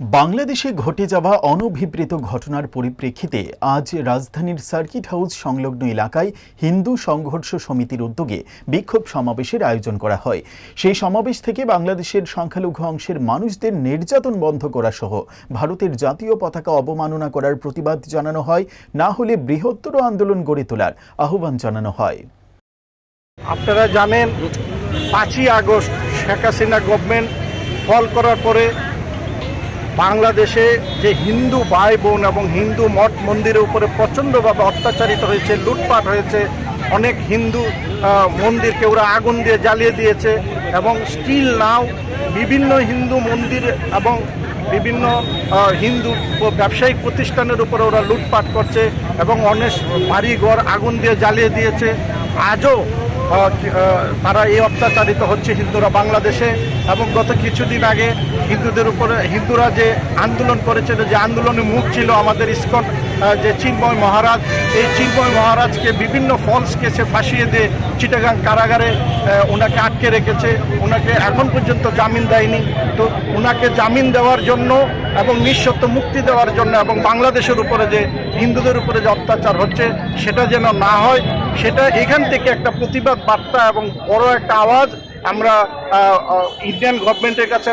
বাংলাদেশে ঘটে যাওয়া অনভিপ্রেত ঘটনার পরিপ্রেক্ষিতে আজ রাজধানীর সার্কিট হাউস সংলগ্ন এলাকায় হিন্দু সংঘর্ষ সমিতির উদ্যোগে বিক্ষোভ সমাবেশের আয়োজন করা হয়। সেই সমাবেশ থেকে বাংলাদেশের সংখ্যালঘু অংশের মানুষদের নির্যাতন বন্ধ করা সহ ভারতের জাতীয় পতাকা অবমাননা করার প্রতিবাদ জানানো হয়। না হলে বৃহত্তর আন্দোলন গড়ে তোলার আহ্বান জানানো হয়। আপনারা জানেন, পাঁচই August Sheikh Hasina government fall করার পরে বাংলাদেশে যে হিন্দু ভাই বোন এবং হিন্দু মঠ মন্দিরের উপরে প্রচণ্ডভাবে অত্যাচারিত হয়েছে, লুটপাট হয়েছে, অনেক হিন্দু মন্দিরকে ওরা আগুন দিয়ে জ্বালিয়ে দিয়েছে এবং স্টিল নাও বিভিন্ন হিন্দু মন্দির এবং বিভিন্ন হিন্দু ব্যবসায়িক প্রতিষ্ঠানের উপরে ওরা লুটপাট করছে এবং অনেক বাড়িঘর আগুন দিয়ে জ্বালিয়ে দিয়েছে। আজও তারা এই অত্যাচারিত হচ্ছে হিন্দুরা বাংলাদেশে এবং গত কিছুদিন আগে হিন্দুদের উপরে, হিন্দুরা যে আন্দোলন করেছিল, যে আন্দোলনে মুখ ছিল আমাদের ইস্কন যে চিন্ময় মহারাজ, এই চিন্ময় মহারাজকে বিভিন্ন ফলস কেসে ফাঁসিয়ে দিয়ে চিটাগাং কারাগারে ওনাকে আটকে রেখেছে। ওনাকে এখন পর্যন্ত জামিন দেয়নি। তো ওনাকে জামিন দেওয়ার জন্য এবং নিঃশর্ত মুক্তি দেওয়ার জন্য এবং বাংলাদেশের উপরে যে হিন্দুদের উপরে যে অত্যাচার হচ্ছে, সেটা যেন না হয়, সেটা এখান থেকে একটা প্রতিবাদ বার্তা এবং বড় একটা আওয়াজ আমরা ইন্ডিয়ান গভর্নমেন্টের কাছে